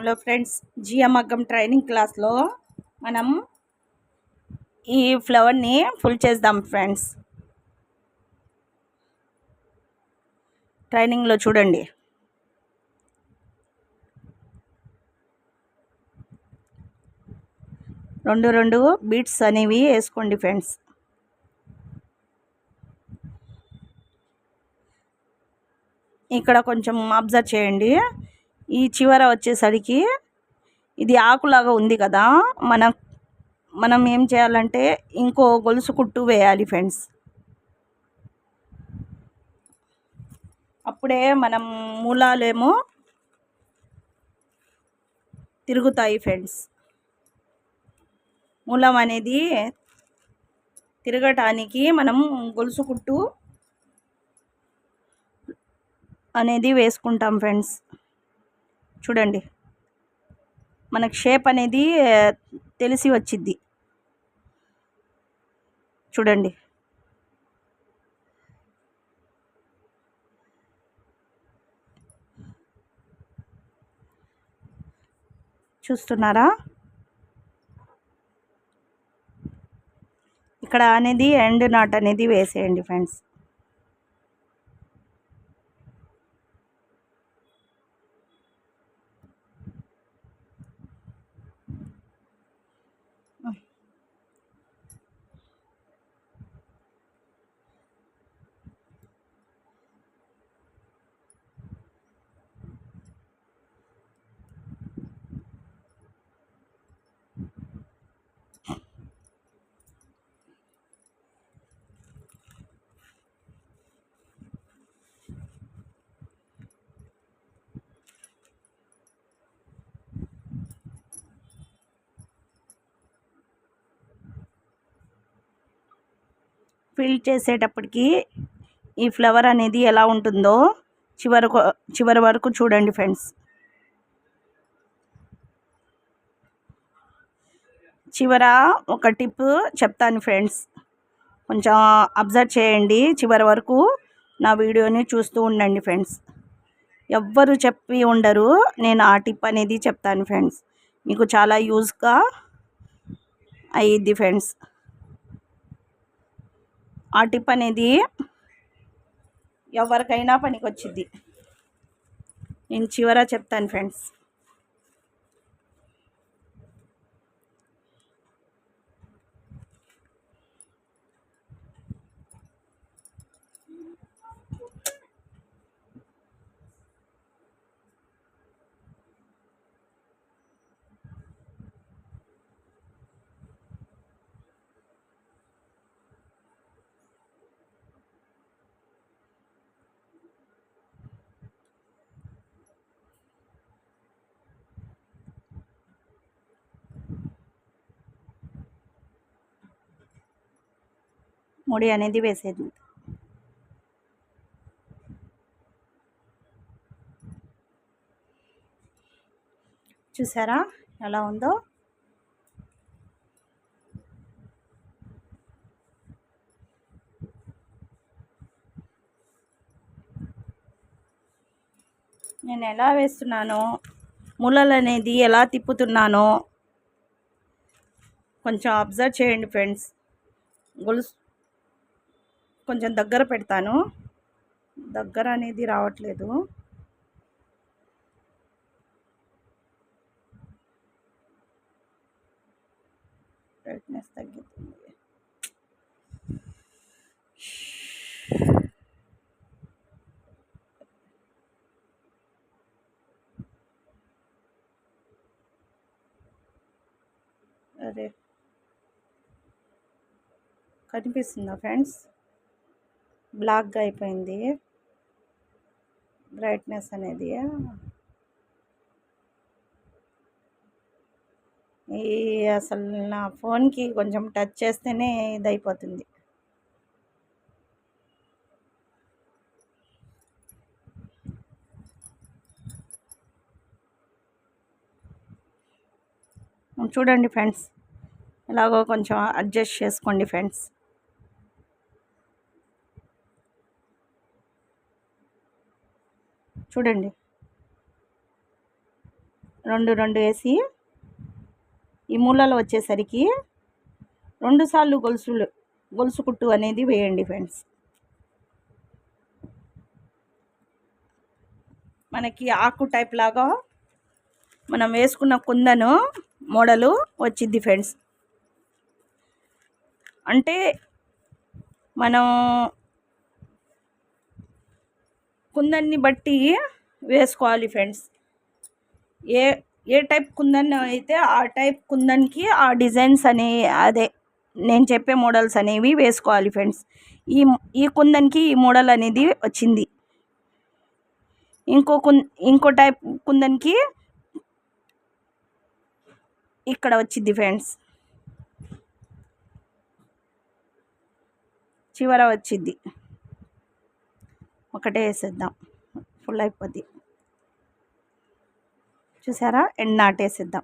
Hello friends జియమగ్గం training క్లాస్లో మనం ఈ ఫ్లవర్ని ఫుల్ చేద్దాం ఫ్రెండ్స్. ట్రైనింగ్లో చూడండి. రెండు రెండు బీట్స్ అనేవి వేసుకోండి ఫ్రెండ్స్. ఇక్కడ కొంచెం అబ్జర్వ్ చేయండి. ఈ చివర వచ్చేసరికి ఇది ఆకులాగా ఉంది కదా మనం మనం ఏం చేయాలంటే ఇంకో గొలుసు కుట్టు వేయాలి ఫ్రెండ్స్ అప్పుడే మనం మూలాలేమో తిరుగుతాయి ఫ్రెండ్స్ మూలం అనేది తిరగటానికి మనం గొలుసు కుట్టు అనేది వేసుకుంటాం ఫ్రెండ్స్ చూడండి. మనకు షేప్ అనేది తెలిసి వచ్చిద్ది. చూడండి. చూస్తున్నారా? ఇక్కడ అనేది ఎండ్ నాట్ అనేది వేసేయండి ఫ్రెండ్స్. ఫిల్ చేసేటప్పటికి ఈ ఫ్లవర్ అనేది ఎలా ఉంటుందో చివరకు చివరి వరకు చూడండి ఫ్రెండ్స్. చివర ఒక టిప్ చెప్తాను ఫ్రెండ్స్. కొంచెం అబ్జర్వ్ చేయండి చివరి వరకు నా వీడియోని చూస్తూ ఉండండి ఫ్రెండ్స్. ఎవ్వరు చెప్పి ఉండరు నేను ఆ టిప్ అనేది చెప్తాను ఫ్రెండ్స్. మీకు చాలా యూజ్గా అయ్యిద్ది ఫ్రెండ్స్. ఆ టిప్ అనేది ఎవరికైనా పనికి నేను చివర చెప్తాను ఫ్రెండ్స్. ముడి అనేది వేసేది. చూసారా ఎలా ఉందో? నేను ఎలా వేస్తున్నానో ములలు అనేది ఎలా తిప్పుతున్నానో కొంచెం అబ్జర్వ్ చేయండి ఫ్రెండ్స్ గొలుసు కొంచెం దగ్గర పెడతాను. దగ్గర అనేది రావట్లేదు. బ్రైట్నెస్ తగ్గుతుంది. అరే కనిపిస్తుందా ఫ్రెండ్స్? బ్లాక్గా అయిపోయింది. బ్రైట్నెస్ అనేది. ఈ అసలు నా ఫోన్కి కొంచెం టచ్ చేస్తేనే ఇది అయిపోతుంది చూడండి ఫ్రెండ్స్ ఎలాగో కొంచెం అడ్జస్ట్ చేసుకోండి ఫ్రెండ్స్. చూడండి. రెండు రెండు వేసి ఈ మూలలో వచ్చేసరికి రెండుసార్లు గొలుసులు గొలుసు కుట్టు అనేది వేయండి ఫ్రెండ్స్. మనకి ఆకు టైప్ లాగా మనం వేసుకున్న కుందను మోడలు వచ్చింది ఫ్రెండ్స్. అంటే మనం కుందన్ని బట్టి వేసుకోవాలి ఫ్రెండ్స్. ఏ ఏ టైప్ కుందన్ అయితే ఆ టైప్ కుందన్కి ఆ డిజైన్స్ అనే అదే నేను చెప్పే మోడల్స్ అనేవి వేసుకోవాలి ఫ్రెండ్స్. ఈ ఈ కుందన్కి ఈ మోడల్ అనేది వచ్చింది. ఇంకో కుం ఇంకో టైప్ కుందన్కి ఇక్కడ వచ్చింది ఫ్రెండ్స్. చివర వచ్చింది. ఒకటే వేసేద్దాం. ఫుల్ అయిపోద్ది. చూసారా? ఎండ్ నాటేసేద్దాం.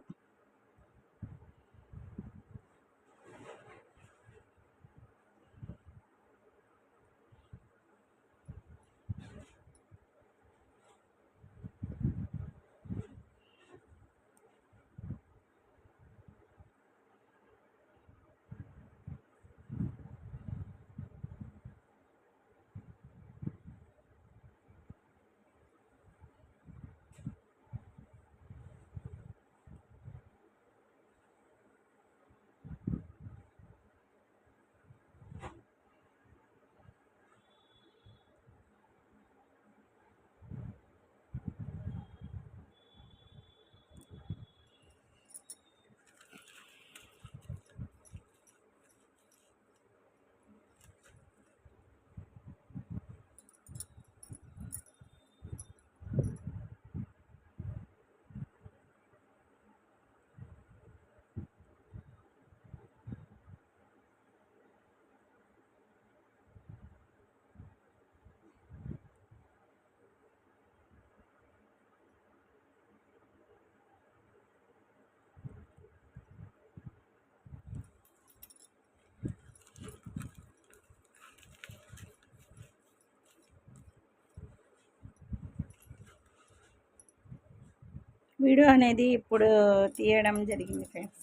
వీడియో అనేది ఇప్పుడు తీయడం జరిగింది ఫ్రెండ్స్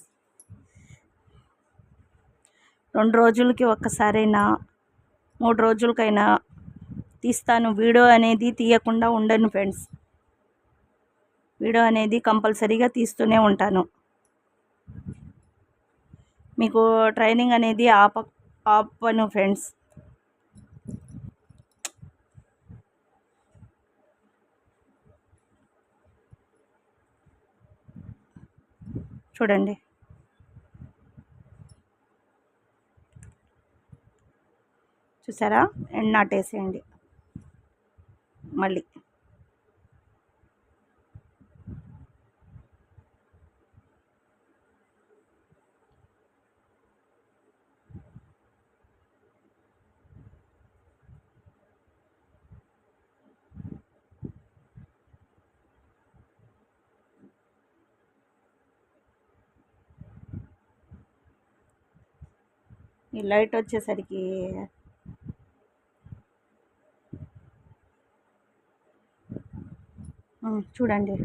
రెండు రోజులకి ఒక్కసారైనా మూడు రోజులకైనా తీస్తాను. వీడియో అనేది తీయకుండా ఉండను ఫ్రెండ్స్ వీడియో అనేది కంపల్సరీగా తీస్తూనే ఉంటాను. మీకు ట్రైనింగ్ అనేది ఆప ఆపను ఫ్రెండ్స్ చూడండి. చూసారా? ఎండ్ నాటేసేయండి. మళ్ళీ. ఈ లైట్ వచ్చేసరికి చూడండి.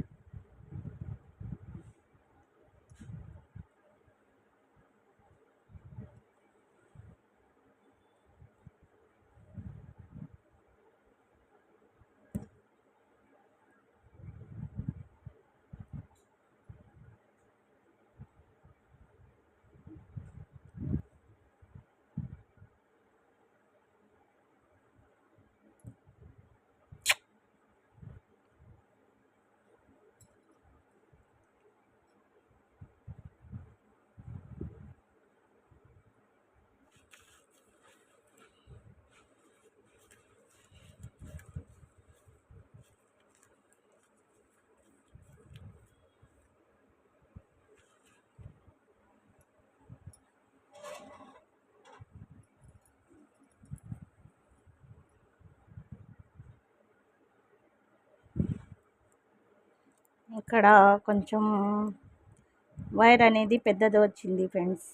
ఇక్కడ కొంచెం వైర్ అనేది పెద్దది వచ్చింది ఫ్రెండ్స్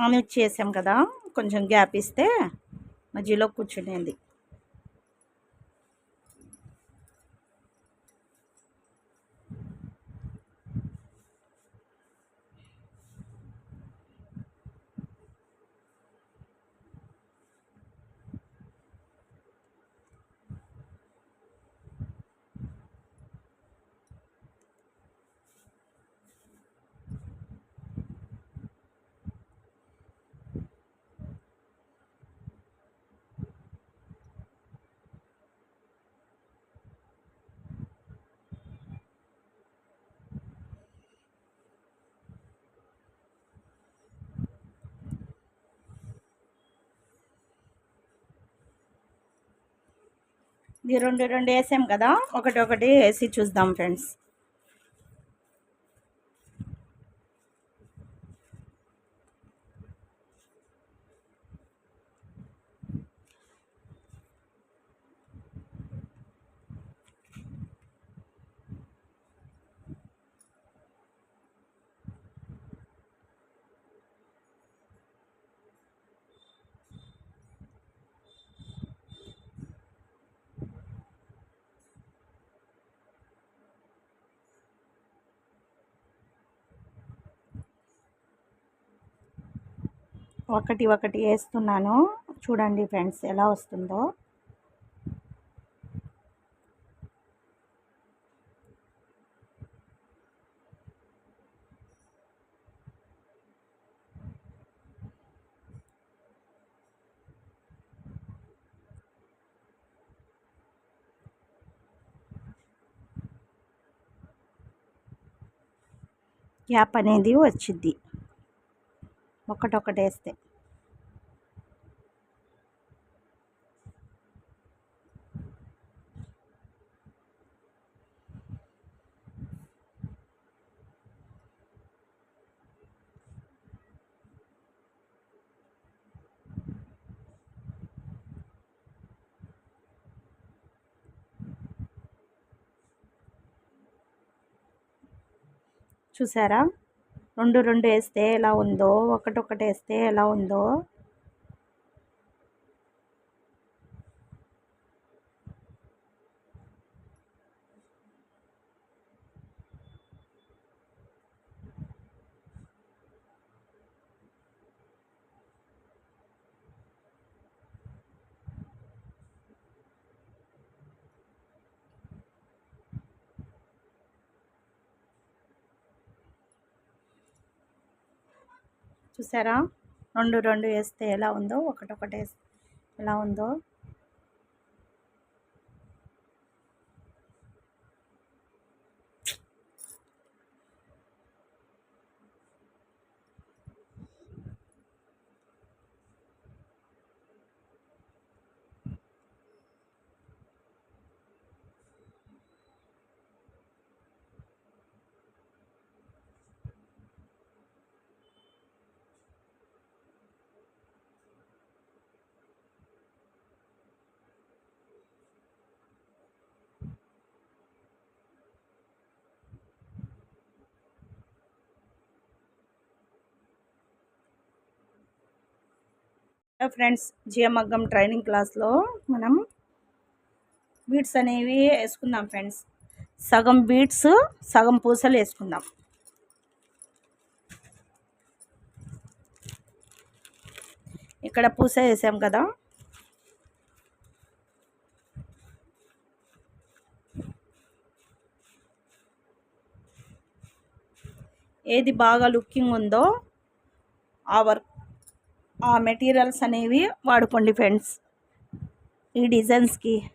ఆన్ చేసాం కదా కొంచెం గ్యాప్ ఇస్తే మధ్యలో కూర్చునేది. ఇది రెండు రెండు వేసాం కదా? ఒకటి ఒకటి వేసి చూద్దాం ఫ్రెండ్స్. ఒకటి ఒకటి వేస్తున్నాను. చూడండి ఫ్రెండ్స్ ఎలా వస్తుందో. గ్యాప్ అనేది వచ్చింది ఒకటొకటి వేస్తే చూసారా? రెండు రెండు వేస్తే ఎలా ఉందో ఒకటొకటి వేస్తే ఎలా ఉందో చూసారా? రెండు రెండు వేస్తే ఎలా ఉందో ఒకటొకటి వేస్తే ఎలా ఉందో. ఫ్రెండ్స్ జియమగ్గం ట్రైనింగ్ క్లాస్లో మనం బీట్స్ అనేవి వేసుకుందాం ఫ్రెండ్స్. సగం బీట్స్ సగం పూసలు వేసుకుందాం. ఇక్కడ పూస వేసాం కదా. ఏది బాగా లుకింగ్ ఉందో ఆ వర్క్ మెటీరియల్స్ అనేవి వాడుకోండి ఫ్రెండ్స్. ఈ డిజైన్స్కి.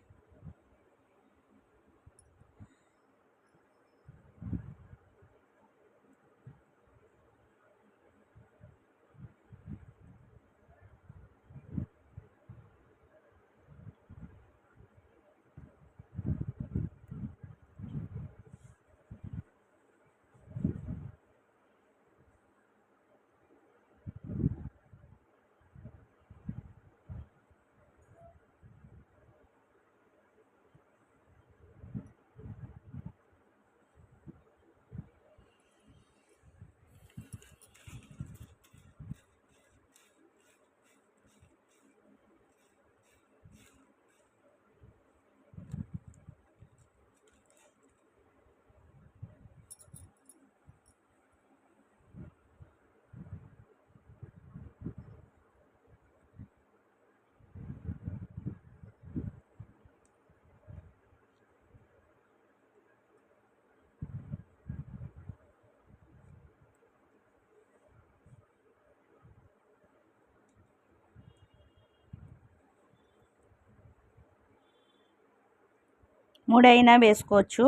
మూడైనా వేసుకోవచ్చు.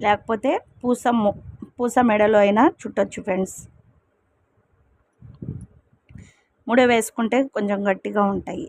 లేకపోతే పూస పూస మెడలో అయినా చుట్టచ్చు ఫ్రెండ్స్. ముడి వేసుకుంటే కొంచెం గట్టిగా ఉంటాయి.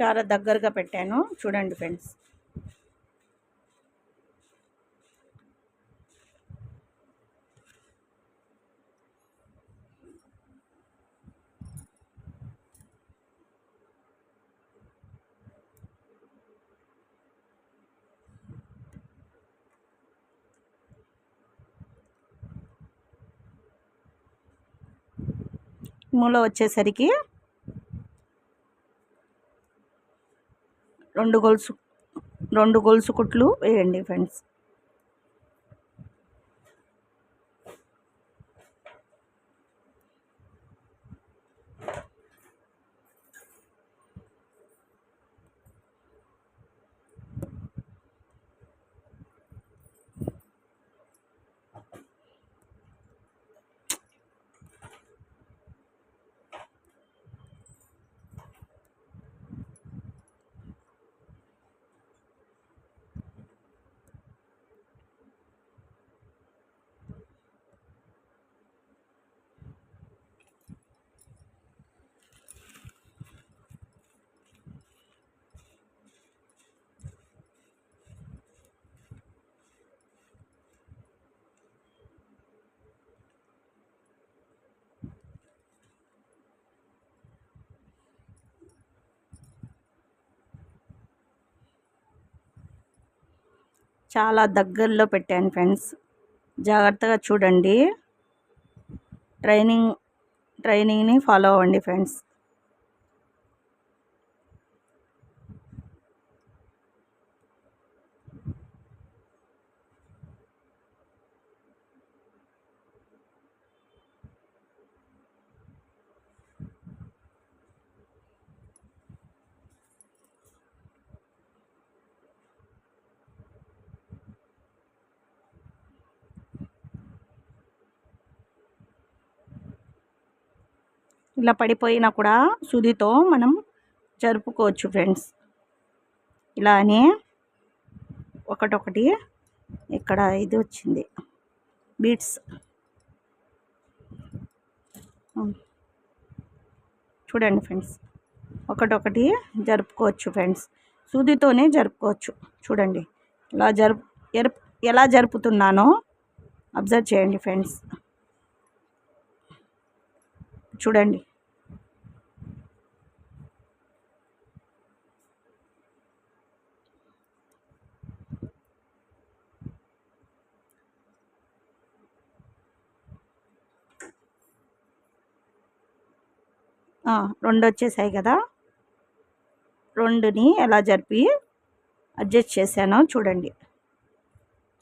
చాలా దగ్గరగా పెట్టాను. చూడండి ఫ్రెండ్స్. మూల వచ్చేసరికి రెండు గొలుసు రెండు గొలుసు కుట్లు వేయండి ఫ్రెండ్స్ చాలా దగ్గరలో పెట్టాను ఫ్రెండ్స్. జాగ్రత్తగా చూడండి. ట్రైనింగ్ ట్రైనింగ్ని ఫాలో అవ్వండి ఫ్రెండ్స్. ఇలా పడిపోయినా కూడా సుదితో మనం జరుపుకోవచ్చు ఫ్రెండ్స్. ఇలానే ఒకటొకటి ఇక్కడ ఇది వచ్చింది. బీట్స్. చూడండి ఫ్రెండ్స్. ఒకటొకటి జరుపుకోవచ్చు ఫ్రెండ్స్. సూదితోనే జరుపుకోవచ్చు. చూడండి. ఇలా జరుపు ఎలా జరుపుతున్నానో అబ్జర్వ్ చేయండి ఫ్రెండ్స్. చూడండి. రెండు వచ్చేసాయి కదా. రెండుని ఎలా జరిపి అడ్జస్ట్ చేశానో చూడండి.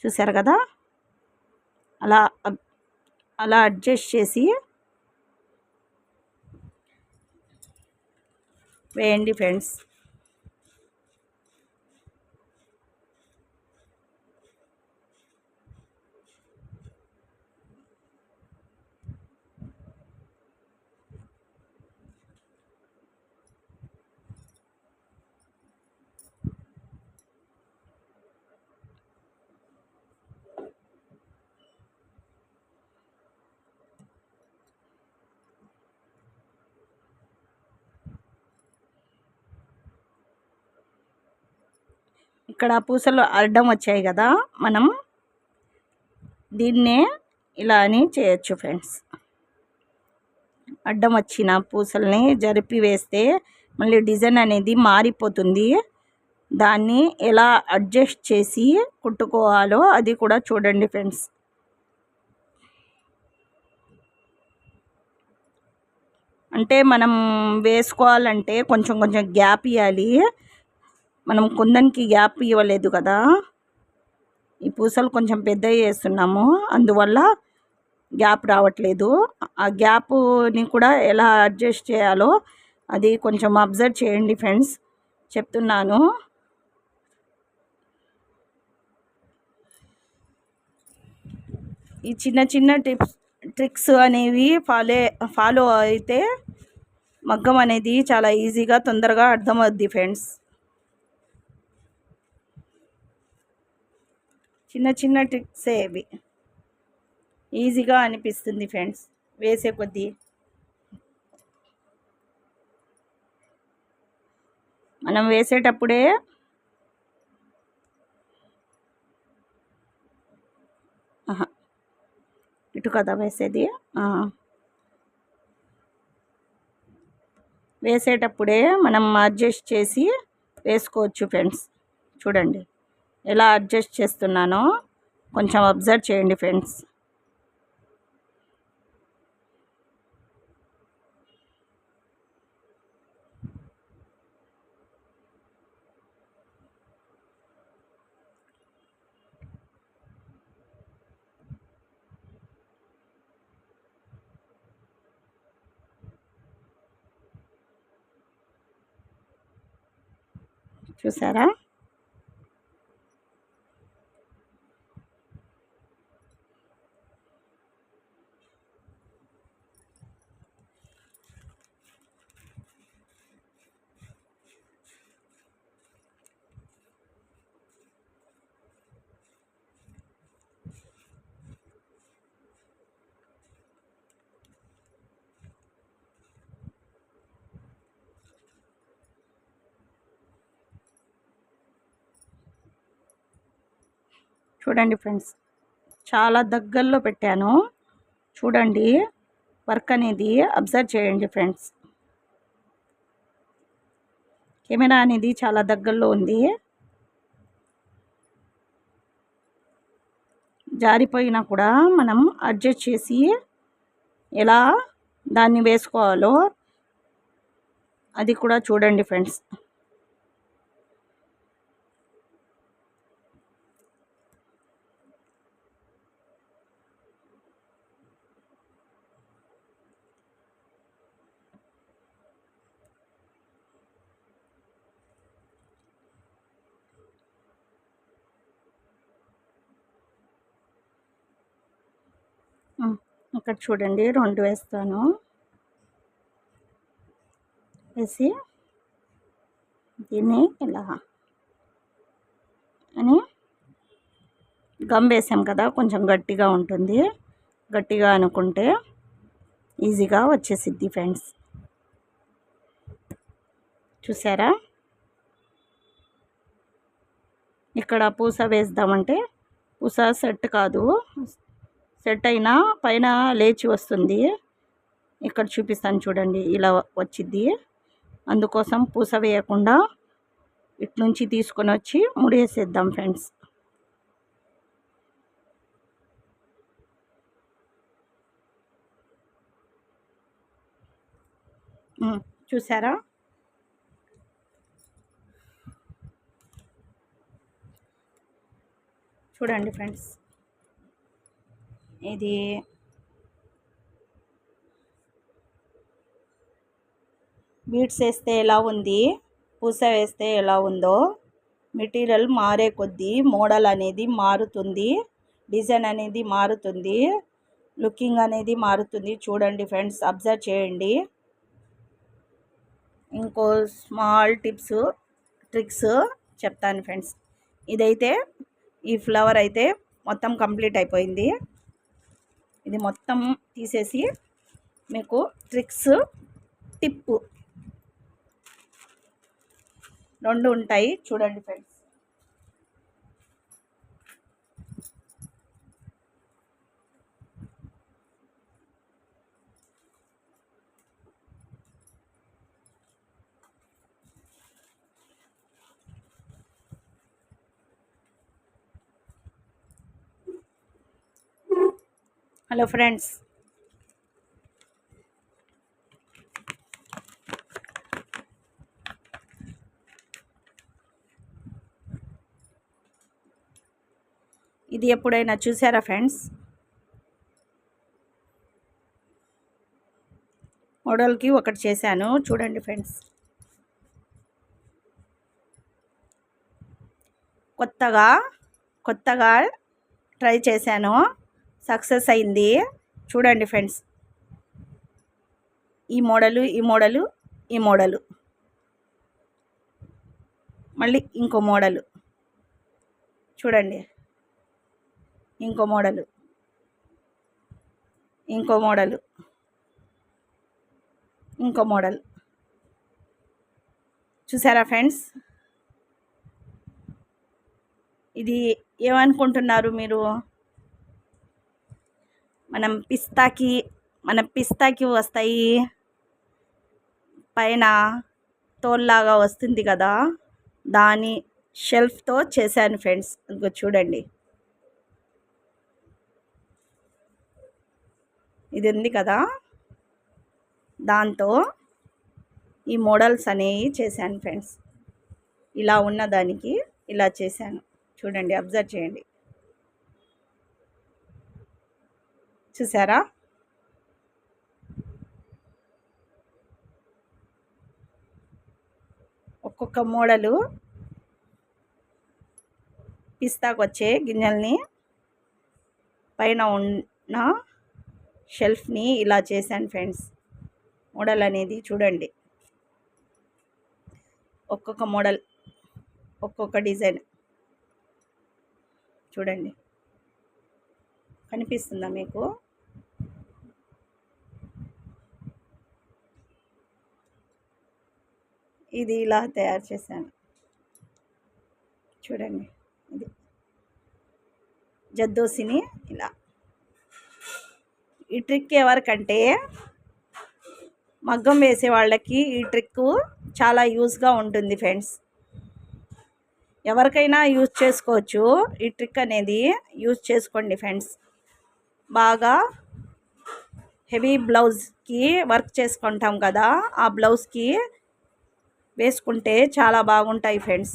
చూసారు కదా? అలా అలా అడ్జస్ట్ చేసి వేయండి ఫ్రెండ్స్. ఇక్కడ పూసలు అడ్డం వచ్చాయి కదా మనం దీన్నే ఇలా అని చేయొచ్చు ఫ్రెండ్స్. అడ్డం వచ్చిన పూసల్ని జరిపి వేస్తే మళ్ళీ డిజైన్ అనేది మారిపోతుంది. దాన్ని ఎలా అడ్జస్ట్ చేసి కుట్టుకోవాలో అది కూడా చూడండి ఫ్రెండ్స్. అంటే మనం వేసుకోవాలంటే కొంచెం కొంచెం గ్యాప్ ఇవ్వాలి మనం కుందనికి గ్యాప్ ఇవ్వలేదు కదా. ఈ పూసలు కొంచెం పెద్దవి వేస్తున్నాము అందువల్ల గ్యాప్ రావట్లేదు. ఆ గ్యాప్ని కూడా ఎలా అడ్జస్ట్ చేయాలో అది కొంచెం అబ్జర్వ్ చేయండి ఫ్రెండ్స్. చెప్తున్నాను. ఈ చిన్న చిన్న టిప్స్ ట్రిక్స్ అనేవి ఫాలో ఫాలో అయితే మగ్గం అనేది చాలా ఈజీగా తొందరగా అర్థమవుద్ది ఫ్రెండ్స్. చిన్న చిన్న ట్రిక్సే ఇవి. ఈజీగా అనిపిస్తుంది ఫ్రెండ్స్ వేసే కొద్దీ. మనం వేసేటప్పుడే ఇటు కదా వేసేది? వేసేటప్పుడే మనం అడ్జస్ట్ చేసి వేసుకోవచ్చు ఫ్రెండ్స్ చూడండి. ఎలా అడ్జస్ట్ చేస్తున్నానో కొంచెం అబ్జర్వ్ చేయండి ఫ్రెండ్స్ చూసారా? చూడండి ఫ్రెండ్స్ చాలా దగ్గరలో పెట్టాను. చూడండి వర్క్ అనేది అబ్జర్వ్ చేయండి ఫ్రెండ్స్. కెమెరా అనేది చాలా దగ్గరలో ఉంది. జారిపోయినా కూడా మనం అడ్జస్ట్ చేసి ఎలా దాన్ని వేసుకోవాలో అది కూడా చూడండి ఫ్రెండ్స్. ఇక్కడ చూడండి రెండు వేస్తాను. వేసి దీన్ని ఇలా అని గమ్ వేసాం కదా కొంచెం గట్టిగా ఉంటుంది. గట్టిగా అనుకుంటే ఈజీగా వచ్చేసిద్ది ఫ్రెండ్స్. చూసారా? ఇక్కడ పూస వేద్దామంటే పూస సెట్ కాదు. సెట్ అయినా పైన లేచి వస్తుంది. ఇక్కడ చూపిస్తాను చూడండి ఇలా వచ్చింది అందుకోసం పూస వేయకుండా ఇట్నుంచి తీసుకొని వచ్చి ముడేసేద్దాం ఫ్రెండ్స్. చూసారా? చూడండి ఫ్రెండ్స్. ఇది బీట్స్ వేస్తే ఎలా ఉంది? పూస వేస్తే ఎలా ఉందో. మెటీరియల్ మారే కొద్దీ మోడల్ అనేది మారుతుంది. డిజైన్ అనేది మారుతుంది. లుకింగ్ అనేది మారుతుంది. చూడండి ఫ్రెండ్స్ అబ్జర్వ్ చేయండి. ఇంకో స్మాల్ టిప్స్ ట్రిక్స్ చెప్తాను ఫ్రెండ్స్. ఇదైతే ఈ ఫ్లవర్ అయితే మొత్తం కంప్లీట్ అయిపోయింది. ఇది మొత్తం తీసేసి మీకు ట్రిక్స్ టిప్పు. రెండు ఉంటాయి. చూడండి ఫ్రెండ్స్. Hello friends. ఇది ఎప్పుడైనా చూసారా ఫ్రెండ్స్? మోడల్కి ఒకటి చేశాను. చూడండి ఫ్రెండ్స్. కొత్తగా కొత్తగా ట్రై చేశాను. సక్సెస్ అయింది. చూడండి ఫ్రెండ్స్. ఈ మోడలు ఈ మోడలు ఈ మోడలు. మళ్ళీ ఇంకో మోడలు. చూడండి. ఇంకో మోడలు. ఇంకో మోడలు. ఇంకో మోడల్. చూసారా ఫ్రెండ్స్? ఇది ఏమనుకుంటున్నారు మీరు? మనం పిస్తాకి మన పిస్తాకి వస్తాయి. పైన తోల్లాగా వస్తుంది కదా దాని షెల్ఫ్తో చేశాను ఫ్రెండ్స్. ఇంకో చూడండి. ఇది ఉంది కదా దాంతో ఈ మోడల్స్ అనేవి చేశాను ఫ్రెండ్స్. ఇలా ఉన్న దానికి ఇలా చేశాను. చూడండి అబ్జర్వ్ చేయండి. చూసారా? ఒక్కొక్క మోడలు. పిస్తాకు వచ్చే గింజల్ని పైన ఉన్న షెల్ఫ్ని ఇలా చేశాను ఫ్రెండ్స్. మోడల్ అనేది చూడండి. ఒక్కొక్క మోడల్ ఒక్కొక్క డిజైన్. చూడండి. కనిపిస్తుందా మీకు? ఇది ఇలా తయారు చేశాను. చూడండి. ఇది జద్దోసిని ఇలా. ఈ ట్రిక్ ఎవరికంటే మగ్గం వేసే వాళ్ళకి ఈ ట్రిక్ చాలా యూస్గా ఉంటుంది ఫ్రెండ్స్. ఎవరికైనా యూజ్ చేసుకోవచ్చు. ఈ ట్రిక్ అనేది యూజ్ చేసుకోండి ఫ్రెండ్స్. బాగా హెవీ బ్లౌజ్కి వర్క్ చేసుకుంటాం కదా ఆ బ్లౌజ్కి వేసుకుంటే చాలా బాగుంటాయి ఫ్రెండ్స్.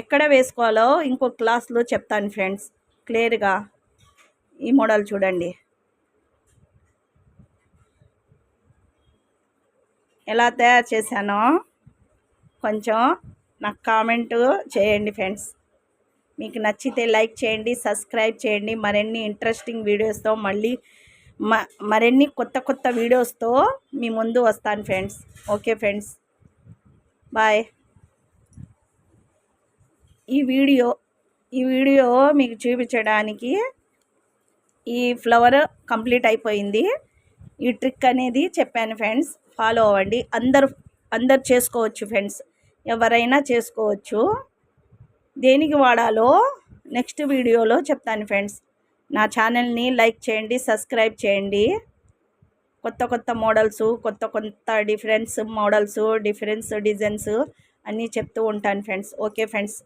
ఎక్కడ వేసుకోవాలో ఇంకో క్లాస్లో చెప్తాను ఫ్రెండ్స్. క్లియర్గా ఈ మోడల్ చూడండి. ఎలా తయారు చేశానో కొంచెం నాకు కామెంట్ చేయండి ఫ్రెండ్స్. మీకు నచ్చితే లైక్ చేయండి సబ్స్క్రైబ్ చేయండి. మరిన్ని ఇంట్రెస్టింగ్ వీడియోస్తో మళ్ళీ మరిన్ని కొత్త కొత్త వీడియోస్తో మీ ముందు వస్తాను ఫ్రెండ్స్. Okay friends. బాయ్. ఈ వీడియో ఈ వీడియో మీకు చూపించడానికి ఈ ఫ్లవర్ కంప్లీట్ అయిపోయింది. ఈ ట్రిక్ అనేది చెప్పాను ఫ్రెండ్స్ ఫాలో అవ్వండి. అందరు అందరు చేసుకోవచ్చు ఫ్రెండ్స్ ఎవరైనా చేసుకోవచ్చు. దేనికి వాడాలో నెక్స్ట్ వీడియోలో చెప్తాను ఫ్రెండ్స్. నా ఛానల్ని లైక్ చేయండి సబ్స్క్రైబ్ చేయండి. కొత్త కొత్త మోడల్స్ కొత్త కొత్త డిఫరెన్స్ మోడల్స్ డిఫరెన్స్ డిజైన్స్ అన్నీ చెప్తూ ఉంటాను ఫ్రెండ్స్. Okay friends?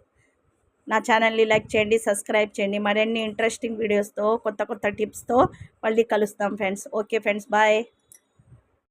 నా ఛానల్ని లైక్ చేయండి సబ్స్క్రైబ్ చేయండి. మరిన్ని ఇంట్రెస్టింగ్ వీడియోస్తో కొత్త కొత్త టిప్స్తో మళ్ళీ కలుస్తాం ఫ్రెండ్స్. Okay friends bye.